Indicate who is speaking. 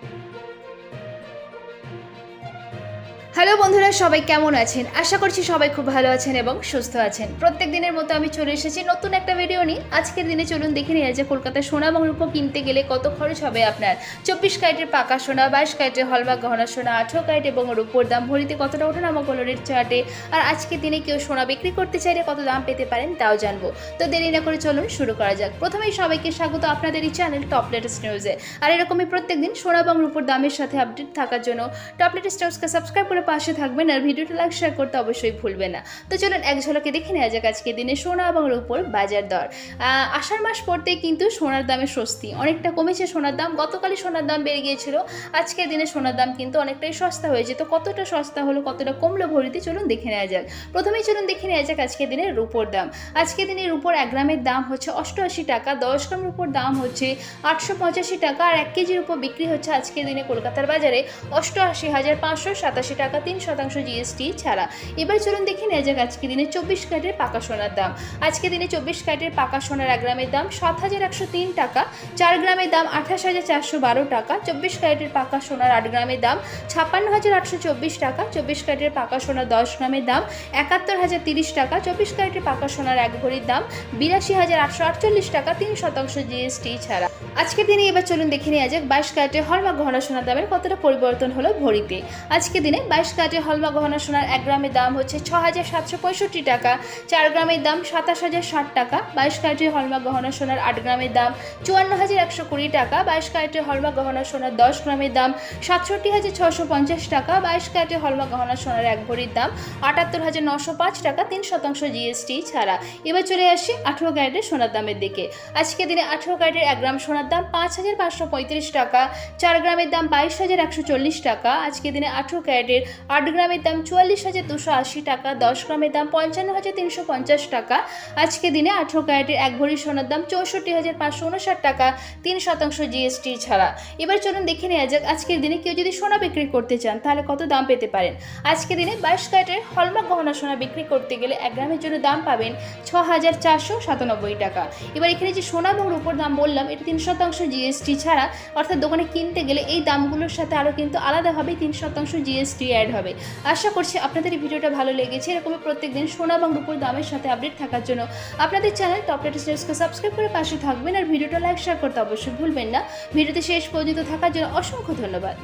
Speaker 1: Thank you. Hello বন্ধুরা, সবাই কেমন আছেন? আশা করছি সবাই খুব ভালো আছেন এবং সুস্থ আছেন। প্রত্যেক দিনের মতো আমি চলে এসেছি নতুন একটা ভিডিও নিয়ে। আজকের দিনে চলুন দেখে নিয়ে যে কলকাতায় সোনা এবং রূপো কিনতে গেলে কত খরচ হবে আপনার? চব্বিশ ক্যারেটের পাকা সোনা, বাইশ ক্যারেটের হলমার্ক গহনা সোনা, আঠেরো ক্যারেট এবং রূপোর দাম ভরিতে কতটা ওঠানামা করল রেট চার্টে আর আজকের দিনে কেউ সোনা বিক্রি করতে চাইলে কত দাম পেতে পারেন, তাও জানব। তো দেরি না করে চলুন শুরু করা যাক। প্রথমেই সবাইকে স্বাগত আপনাদের এই চ্যানেল টপ লেটেস্ট নিউজে আর এরকমই প্রত্যেকদিন সোনা এবং রূপোর দামের সাথে আপডেট থাকার জন্য টপ লেটেস্ট নিউজকে সাবস্ক্রাইব করে পাশে থাকবেন আর ভিডিওটা লাইক শেয়ার করতে অবশ্যই ভুলবেন না। তো চলুন এক ঝলকে দেখে নেওয়া যাক আজকে দিনে সোনা এবং রূপোর বাজার দর। আষাঢ় মাস পড়তেই কিন্তু সোনার দামে স্বস্তি। অনেকটা কমেছে সোনার দাম, গতকালই সোনার দাম বেড়ে গিয়েছিল। আজকের দিনে সোনার দাম কিন্তু অনেকটাই সস্তা হয়েছে। তো কতটা সস্তা হলো, কতটা কমলো ভরিতে চলুন দেখে নেওয়া যাক। প্রথমেই চলুন দেখে নেওয়া যাক আজকের দিনের রূপোর দাম। আজকের দিনে রূপোর এক গ্রামের দাম হচ্ছে অষ্টআশি টাকা, দশ গ্রাম রূপোর দাম হচ্ছে আটশো পঁচাশি টাকা, আর এক কেজির উপর বিক্রি হচ্ছে আজকের দিনে কলকাতার বাজারে অষ্টআশি হাজার পাঁচশো সাতাশি টাকা। তিন শতাংশ জিএসটি ছাড়া। এবার চলুন দেখে নেওয়া যাক আজকে দিনে চব্বিশ ক্যারেটের পাকা সোনার দাম। আজকে দিনে চব্বিশ ক্যারেটের পাকা সোনার এক গ্রামের দাম সাত হাজার একশো তিন টাকা, চার গ্রামের দাম আঠাশ হাজার চারশো বারো টাকা, চব্বিশ ক্যারেটের পাকা সোনার আট গ্রামের দাম ছাপ্পান্ন হাজার আটশো চব্বিশ টাকা, চব্বিশ ক্যারেটের পাকা সোনার দশ গ্রামের দাম একাত্তর হাজার তিরিশ টাকা, চব্বিশ ক্যারেটের পাকা সোনার এক ভরির দাম বিরাশি হাজার আটশো আটচল্লিশ টাকা, তিন শতাংশ জিএসটি ছাড়া। আজকের দিনে এবার চলুন দেখে নেওয়া যাক বাইশ ক্যারেটের হলমা গহনা সোনার দামের কতটা পরিবর্তন হলো ভরিতে। আজকের দিনে বাইশ ক্যারেটের হলমা গহনা সোনার এক গ্রামের দাম হচ্ছে ছ হাজার সাতশো পঁয়ষট্টি টাকা। চার গ্রামের দাম সাতাশ হাজার ষাট টাকা। বাইশ ক্যারেটের হলমা গহনা সোনার আট গ্রামের দাম চুয়ান্ন হাজার একশো কুড়ি টাকা। বাইশ ক্যারেটের হলমা গহনা সোনার দশ গ্রামের দাম সাতষট্টি হাজার ছশো পঞ্চাশ টাকা। বাইশ ক্যারেটের হলমা গহনা সোনার এক ভরির দাম আটাত্তর হাজার নশো পাঁচ টাকা, তিন শতাংশ জিএসটি ছাড়া। এবার চলে আসি আঠেরো ক্যারেটের সোনার দামের দিকে। আজকে দিনে আঠেরো ক্যারেটের এক গ্রাম সোনার দাম পাঁচ হাজার পাঁচশো পঁয়ত্রিশ টাকা। চার গ্রামের দাম বাইশ হাজার একশো চল্লিশ টাকা। আজকে দিনে আঠেরো ক্যারেটের আট গ্রামের দাম চুয়াল্লিশ হাজার দুশো আশি টাকা, দশ গ্রামের দাম পঞ্চান্ন হাজার তিনশো পঞ্চাশ টাকা। আজকে দিনে আঠেরো ক্যারেটের এক ভরি সোনার দাম চৌষট্টি হাজার পাঁচশো উনষাট টাকা, তিন শতাংশ জিএসটি ছাড়া। এবার চলুন দেখে নেওয়া যাক, আজকের দিনে কেউ যদি সোনা বিক্রি করতে চান, তাহলে কত দাম পেতে পারেন? আজকে দিনে বাইশ ক্যারেটের হলমার্ক গহনা সোনা বিক্রি করতে গেলে এক গ্রামের জন্য দাম পাবেন ছ হাজার চারশো সাতানব্বই টাকা। এবার এখানে যে সোনা এবং রূপোর দাম বললাম, এটা তিন শতাংশ জিএসটি ছাড়া, অর্থাৎ দোকানে কিনতে গেলে এই দামগুলোর সাথে আরও কিন্তু আলাদাভাবে তিন শতাংশ জিএসটি অ্যাড হবে। আশা করছি আপনাদের এই ভিডিওটা ভালো লেগেছে। এরকমই প্রত্যেকদিন সোনা এবং রূপোর দামের সাথে আপডেট থাকার জন্য আপনাদের চ্যানেল টপ সাবস্ক্রাইব করে পাশে থাকবেন আর ভিডিওটা লাইক শেয়ার করতে অবশ্যই ভুলবেন না। ভিডিওতে শেষ পর্যন্ত থাকার জন্য অসংখ্য ধন্যবাদ।